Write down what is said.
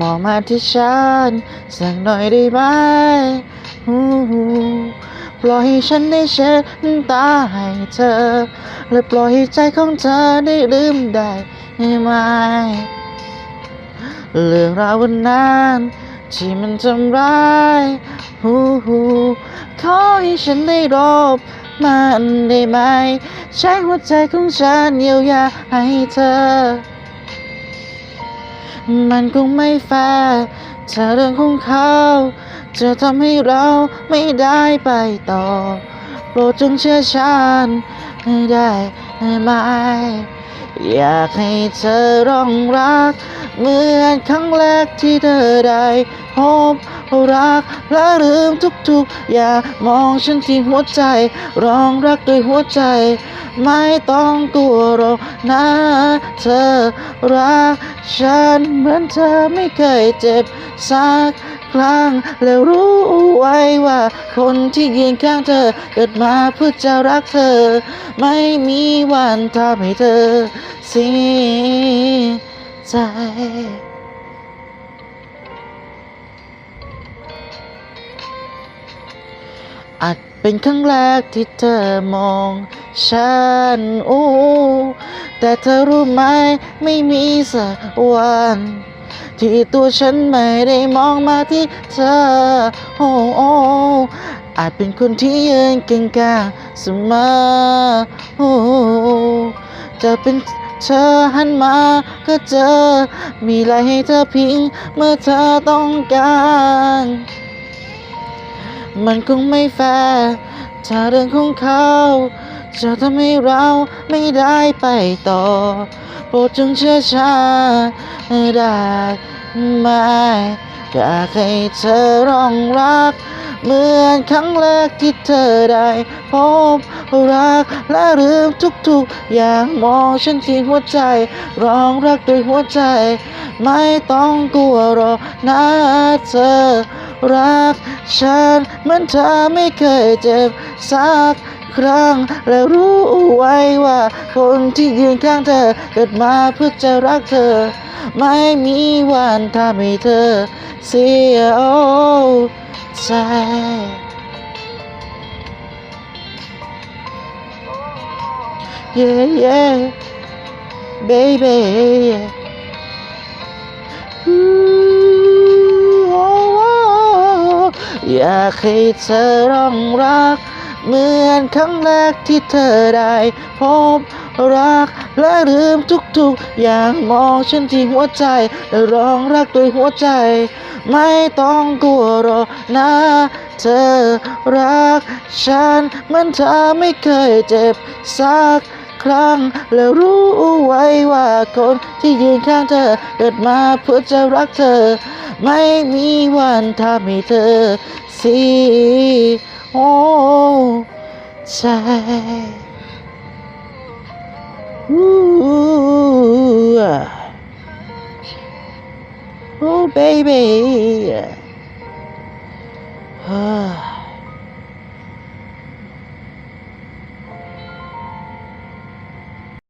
มองมาที่ฉันสักหน่อยได้ไหมปล่อยให้ฉันได้เช็ดน้ำตาให้เธอ และปล่อยให้ใจของเธอได้ลืมได้ไหมเรื่องราววันนั้นที่มันทำร้ายขอให้ฉันได้รบมันได้ไหม ใช้หัวใจของฉันเยียวยาให้เธอ มันคงไม่แฟร์ถ้าเรื่องของเขา จะทำให้เราไม่ได้ไปต่อ โปรดจงเชื่อฉันให้ได้ไหมอยากให้เธอร้องรัก เหมือนครั้งแรกที่เธอได้พบ รักและลืมทุกๆ อย่ามองฉันที่หัวใจ ร้องรักด้วยหัวใจ ไม่ต้องกลัวหรอกนะเธอรักฉันเหมือนเธอไม่เคยเจ็บสักครั้งแล้วรู้ไว้ว่า คนที่ยืนข้างเธอเกิดมาเพื่อจะรักเธอ ไม่มีวันทำให้เธอเสียใจ อาจเป็นครั้งแรกที่เธอมองฉันโอ้แต่เธอรู้ไหมไม่มีสักวัน ที่ตัวฉันไม่ได้มองมาที่เธอโอ้โออาจเป็นคนที่ยืนเก่งกาเสมอโอ้จะเป็นเธอหันมาก็เจอ มีอะไรให้เธอพิง เมื่อเธอต้องการ มันคงไม่แฟร์ถ้าเรื่องของเขา จะทำให้เราไม่ได้ไปต่อ โปรดจงเชื่อฉันได้ไหมอยากให้เธอร้องรัก เหมือนครั้งแรกที่เธอได้พบรักและลืมทุกๆ อย่างมองฉันที่หัวใจ ร้องรักด้วยหัวใจ ไม่ต้องกลัวหรอกนะเธอ รักฉันเหมือนเธอไม่เคยเจ็บสักครั้งและรู้ไว้ว่าคนที่ยืนข้างเธอเกิดมาเพื่อจะรักเธอ ไม่มีวันทำให้เธอเสียใจ Yeah, yeah, baby. Ooh, อยากให้เธอร้องรัก เหมือนครั้งแรกที่เธอได้พบรักและลืมทุกๆ อย่างมองฉันที่หัวใจและร้องรักด้วยหัวใจ ไม่ต้องกลัวหรอกนะเธอรักฉันเหมือนเธอไม่เคยเจ็บสักครั้งแล้วรู้ไว้ว่าคนที่ยืนข้างเธอเกิดมาเพื่อจะรักเธอ ไม่มีวันทำให้เธอสิโอ้ใจอู้โอ baby ฮ่